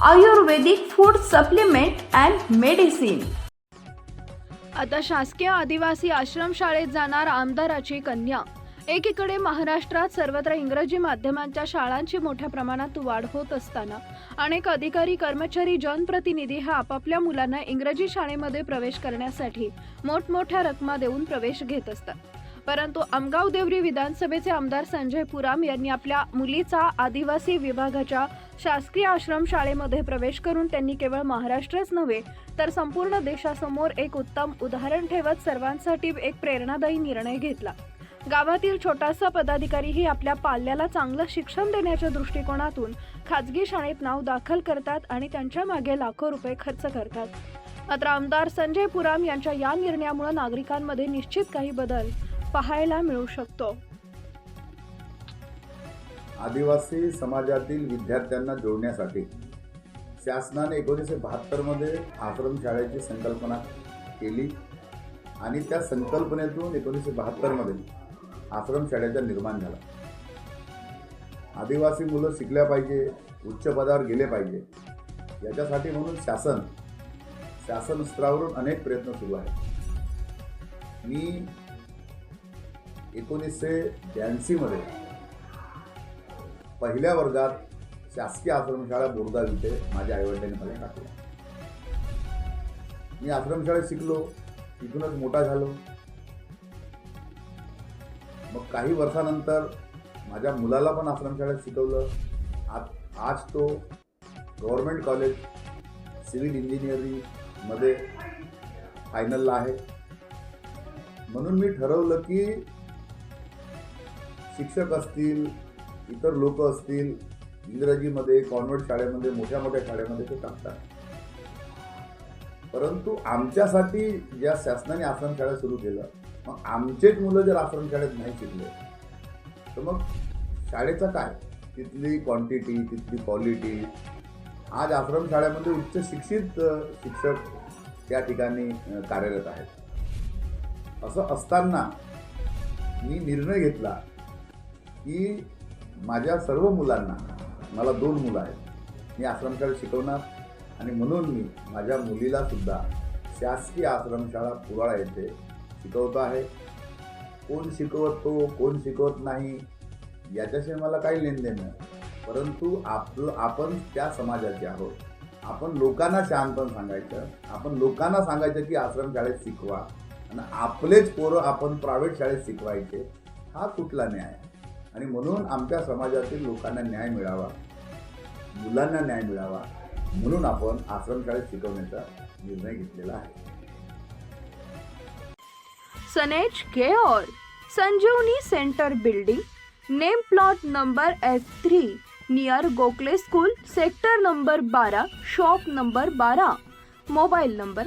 Ayurvedic food supplement and medicine आता शासकीय आदिवासी आश्रमशाळेत जाणार आमदाराची कन्या. एकीकडे महाराष्ट्रात सर्वत्र इंग्रजी माध्यमांच्या शाळांची मोठ्या प्रमाणात वाढ होत असताना अनेक अधिकारी कर्मचारी जनप्रतिनिधी हा आपापल्या मुलांना इंग्रजी शाळेमध्ये प्रवेश करण्यासाठी मोठमोठ्या रकमा देऊन प्रवेश घेत असतात. परंतु आमगाव देवरी विधानसभेचे आमदार संजय पुराम यांनी आपल्या मुलीचा आदिवासी विभागाच्या शासकीय आश्रमशाळेमध्ये प्रवेश करून त्यांनी केवळ महाराष्ट्रच नव्हे तर संपूर्ण देशासमोर एक उत्तम उदाहरण ठेवत सर्वांसाठी एक प्रेरणादायी निर्णय घेतला. गावातील छोटासा पदाधिकारीही आपल्या पाल्याला चांगलं शिक्षण देण्याच्या दृष्टिकोनातून खाजगी शाळेत नाव दाखल करतात आणि त्यांच्या मागे लाखो रुपये खर्च करतात. मात्र आमदार संजय पुराम यांच्या या निर्णयामुळे नागरिकांमध्ये निश्चित काही बदल पाहायला मिळू शकतो. आदिवासी समाजातील विद्यार्थ्यांना जोडण्यासाठी शासनाने एकोणीसशे बहात्तरमध्ये आश्रमशाळेची संकल्पना केली आणि त्या संकल्पनेतून एकोणीसशे बहात्तरमध्ये आश्रमशाळेचा निर्माण झाला. आदिवासी मुलं शिकल्या पाहिजे उच्च पदावर गेले पाहिजे. याच्यासाठी म्हणून शासन शासन स्तरावरून अनेक प्रयत्न सुरू आहेत. मी एकोणीसशे ब्याऐंशीमध्ये पहिल्या वर्गात शासकीय आश्रमशाळा बोरगाव इथे माझ्या आईवडिलांनी मला टाकलं. मी आश्रमशाळेत शिकलो तिथूनच मोठा झालो. मग काही वर्षानंतर माझ्या मुलाला पण आश्रमशाळेत शिकवलं. आज आज तो गव्हर्मेंट कॉलेज सिव्हिल इंजिनिअरिंगमध्ये फायनलला आहे. म्हणून मी ठरवलं की शिक्षक असतील इतर लोक असतील इंग्रजीमध्ये कॉन्व्हेंट शाळेमध्ये मोठ्या मोठ्या शाळेमध्ये ते टाकतात. परंतु आमच्यासाठी ज्या शासनाने आश्रमशाळा सुरू केलं मग आमचेच मुलं जर आश्रमशाळेत नाही शिकले तर मग शाळेचं काय? तिथली क्वांटिटी तिथली क्वालिटी आज आश्रमशाळेमध्ये उच्च शिक्षित शिक्षक त्या ठिकाणी कार्यरत आहेत. असं असताना मी निर्णय घेतला की माझ्या सर्व मुलांना मला दोन मुलं आहेत मी आश्रमशाळेत शिकवणार आणि म्हणून मी माझ्या मुलीला सुद्धा शासकीय आश्रमशाळा पुराळा येथे शिकवतो आहे. कोण शिकवतो कोण शिकवत नाही याच्याशी मला काही लेनदेन नाही. परंतु आपलं आपण त्या समाजाचे आहोत. आपण लोकांना शहाणपण सांगायचं आपण लोकांना सांगायचं की आश्रमशाळेत शिकवा. आणि आपलेच पोरं आपण प्रायव्हेट शाळेत शिकवायचे हा कुठला न्याय आणि म्हणून आमच्या समाजातील लोकांना न्याय मिळावा मुलांना न्याय मिळावा म्हणून आपण आश्रमशाळेत शिकवण्याचा निर्णय घेतलेला आहे. सनेज care Sanjivani centre building name plot number F three near Gokhale school sector number बारा शॉप नंबर बारा मोबाईल नंबर